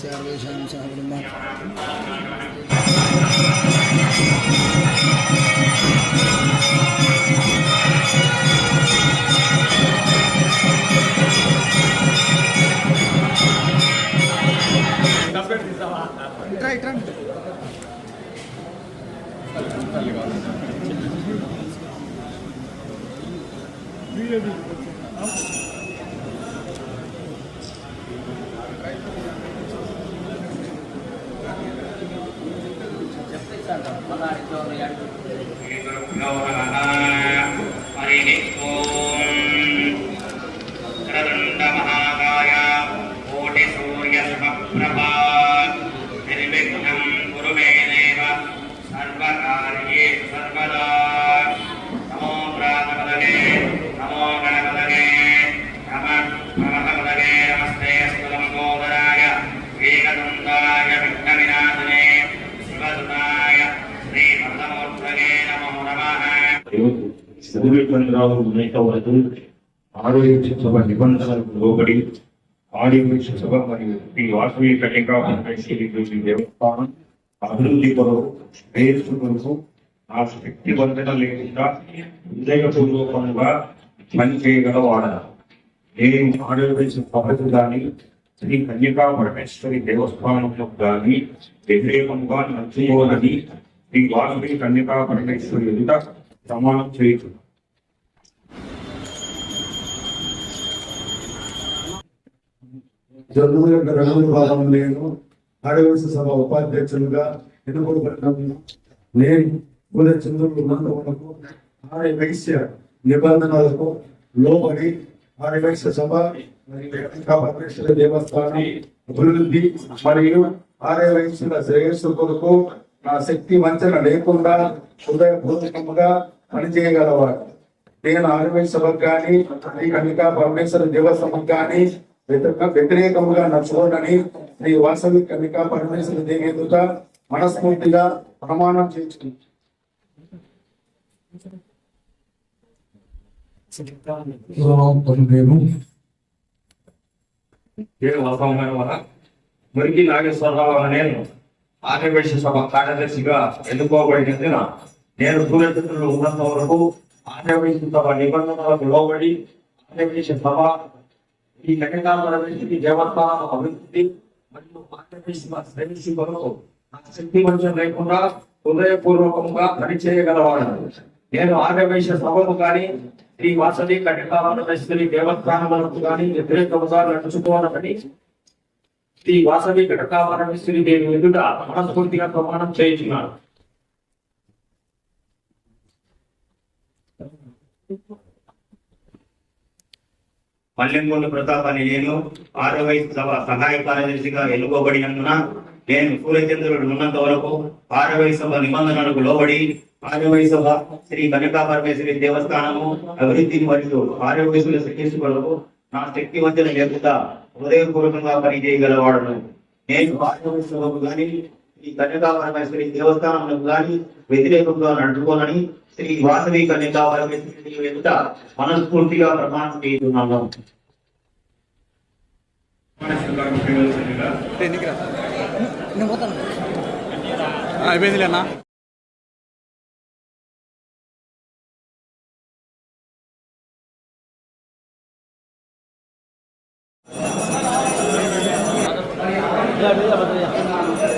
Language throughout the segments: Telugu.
सर्वेषां सः ब्रह्मा ఇట్రా ఇట్రా. వీడియో మళ్ళా ఇంట్లో చదివేటువంటి ఉన్నంతవరకు ఆరోగ్య సభ నిబంధనలకు లోబడి ఆరోగ్య సభ మరియు ఈ వాసవి కటిక దేవస్థానం అభివృద్ధి కొరకు శ్రేయస్సు కొరకు ఆ శక్తి బంధన లేకుండా హృదయపూర్వకంగా పనిచేయగల వాడను నేను ఆరోగ్య సభకు కానీ శ్రీ కన్యకా పరమేశ్వరి దేవస్థానంలో కానీ వ్యతిరేకంగా నచ్చుకోనని శ్రీ వాసవి కన్యకా పరమేశ్వరి ఎదుట ప్రమాణం చేయొచ్చు. జరుగుతున్న యొక్క రంగుల భాగం నేను ఆడవేశ సభ ఉపాధ్యక్షులుగా ఎన్నుకోబడ్డాను. నేను గుల చంద్రుడు ఉన్నంతవరకు ఆర్య వైశ్య నిబంధనలకు లోబడి ఆర్య సభ మరియు కన్యకా పరమేశ్వర దేవస్థానం అభివృద్ధి మరియు ఆర్య వైశ్యుల శ్రేయస్సు కొరకు నా శక్తి వంచన లేకుండా హృదయపూర్వకముగా పనిచేయగలవాడు నేను ఆరువై సభకు కానీ ఈ కన్యకా పరమేశ్వర దేవస్థానం కానీ వ్యతిరేకముగా నడుచుకోనని శ్రీ వాసవి కన్యకా పరమేశ్వర దేవి ఎదుట మనస్ఫూర్తిగా ప్రమాణం చేయించుకుంది. మురికి నాగేశ్వరరావు అనే ఆర్యవేశ సభ కార్యదర్శిగా ఎన్నుకోబడినందున నేను సూర్యచంద్రులు ఉన్నంత వరకు ఆంధ్రప్రదేశ్ సభ నిబంధనలకు లోబడి ఆంధ్రప్రదేశ్ సభ ఈ కన్యకాపరమేశ్వరి దేవస్థానం అభివృద్ధి మరియు ఆంధ్రప్రదేశ్ శ్రేణి నా శక్తి మంచం లేకుండా హృదయపూర్వకంగా పనిచేయగలవాడు. నేను ఆంధ్రప్రదేశ్ సభకు కానీ శ్రీ వాసవి కన్యకాపరమేశ్వరి దేవస్థానములకు కానీ వ్యతిరేకముగా నడుచుకోవాలని శ్రీ వాసవి కటకాపరమేశ్వరి దేవి ఎదుట మనస్ఫూర్తిగా ప్రమాణం చేయించున్నాను. మల్లెంగొండ ప్రతాప్ అని నేను ఆరవై సభ సహాయ కార్యదర్శిగా ఎన్నుకోబడినందున నేను సూర్యచంద్రుడు ఉన్నంత వరకు ఆరవై సభ నిబంధనలకు లోబడి ఆరవై సభ శ్రీ కనకా పరమేశ్వరి దేవస్థానము అభివృద్ధి మరియు ఆరోగ్యసుల శ్రేయస్సు నా శక్తి వంచన లేకుండా హృదయపూర్వకంగా పనిచేయగలవాడను. నేను ఆరవై సభకు గాని శ్రీ కన్యకా పరమేశ్వరి దేవస్థానములకు గాని వ్యతిరేకంగా నడుచుకోనని శ్రీ వాసవి కన్యకా పరమేశ్వరి దేవి మనస్ఫూర్తిగా ప్రమాణం చేస్తున్నాము అయిపోయిందిలేనా ba ito? అయిపోయింది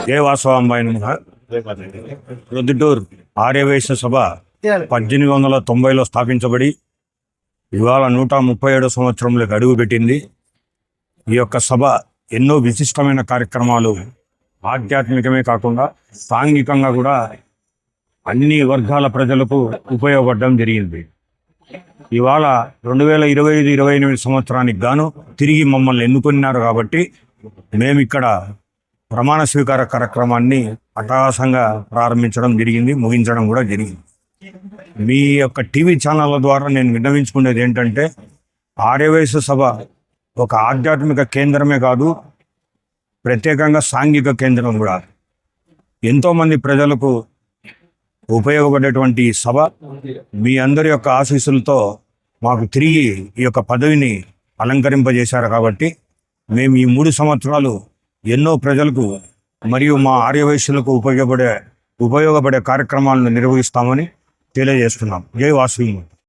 జయ వాసవాంబాయి నమః ఆర్యవైశ్య సభ పద్దెనిమిది వందల తొంభైలో స్థాపించబడి ఇవాళ నూట ముప్పై ఏడో సంవత్సరంలోకి అడుగుపెట్టింది ఈ యొక్క సభ ఎన్నో విశిష్టమైన కార్యక్రమాలు ఆధ్యాత్మికమే కాకుండా సాంఘికంగా కూడా అన్ని వర్గాల ప్రజలకు ఉపయోగపడడం జరిగింది. ఇవాళ రెండు వేల ఇరవై ఐదు ఇరవై ఎనిమిది సంవత్సరానికి గాను తిరిగి మమ్మల్ని ఎన్నుకున్నారు కాబట్టి మేము ఇక్కడ ప్రమాణ స్వీకార కార్యక్రమాన్ని అట్టహాసంగా ప్రారంభించడం జరిగింది ముగించడం కూడా జరిగింది. మీ యొక్క టీవీ ఛానళ్ళ ద్వారా నేను విన్నవించుకునేది ఏంటంటే ఆర్యవయసు సభ ఒక ఆధ్యాత్మిక కేంద్రమే కాదు ప్రత్యేకంగా సాంఘిక కేంద్రం కూడా. ఎంతోమంది ప్రజలకు ఉపయోగపడేటువంటి సభ. మీ అందరి యొక్క ఆశీస్సులతో మాకు తిరిగి ఈ యొక్క పదవిని అలంకరింపజేశారు కాబట్టి మేము ఈ మూడు సంవత్సరాలు ఎన్నో ప్రజలకు మరియు మా ఆర్యవైశ్యులకు ఉపయోగపడే ఉపయోగపడే కార్యక్రమాలను నిర్వహిస్తామని తెలియజేస్తున్నాం. జై వాసు